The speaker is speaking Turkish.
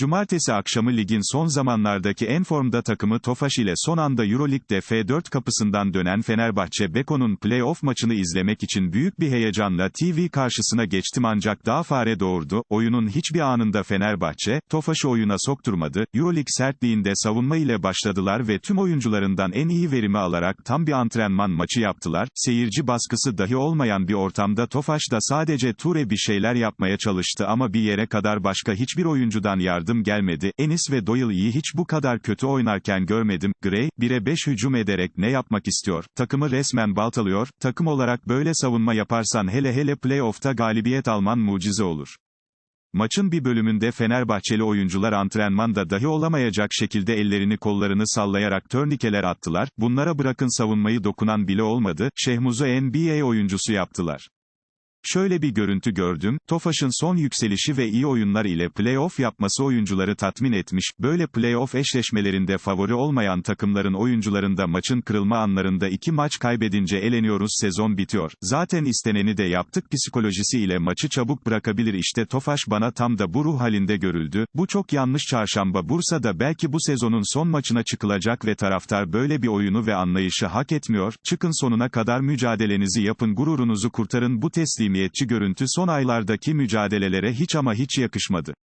Cumartesi akşamı ligin son zamanlardaki en formda takımı Tofaş ile son anda Euroleague'de F4 kapısından dönen Fenerbahçe Beko'nun playoff maçını izlemek için büyük bir heyecanla TV karşısına geçtim ancak daha fare doğurdu, oyunun hiçbir anında Fenerbahçe, Tofaş'ı oyuna sokturmadı, Euroleague sertliğinde savunma ile başladılar ve tüm oyuncularından en iyi verimi alarak tam bir antrenman maçı yaptılar, seyirci baskısı dahi olmayan bir ortamda Tofaş da sadece Ture bir şeyler yapmaya çalıştı ama bir yere kadar başka hiçbir oyuncudan yardım gelmedi, Enis ve Doyle'yi hiç bu kadar kötü oynarken görmedim, Gray, 1'e 5 hücum ederek ne yapmak istiyor, takımı resmen baltalıyor, takım olarak böyle savunma yaparsan hele hele playoff'ta galibiyet alman mucize olur. Maçın bir bölümünde Fenerbahçeli oyuncular antrenmanda dahi olamayacak şekilde ellerini kollarını sallayarak turnikeler attılar, bunlara bırakın savunmayı dokunan bile olmadı, Şehmuz'u NBA oyuncusu yaptılar. Şöyle bir görüntü gördüm, Tofaş'ın son yükselişi ve iyi oyunlar ile playoff yapması oyuncuları tatmin etmiş, böyle playoff eşleşmelerinde favori olmayan takımların oyuncularında maçın kırılma anlarında iki maç kaybedince eleniyoruz sezon bitiyor, zaten isteneni de yaptık psikolojisi ile maçı çabuk bırakabilir. İşte Tofaş bana tam da bu ruh halinde görüldü, bu çok yanlış çarşamba Bursa'da belki bu sezonun son maçına çıkılacak ve taraftar böyle bir oyunu ve anlayışı hak etmiyor, çıkın sonuna kadar mücadelenizi yapın gururunuzu kurtarın bu teslimiyetçi görüntü son aylardaki mücadelelere hiç ama hiç yakışmadı.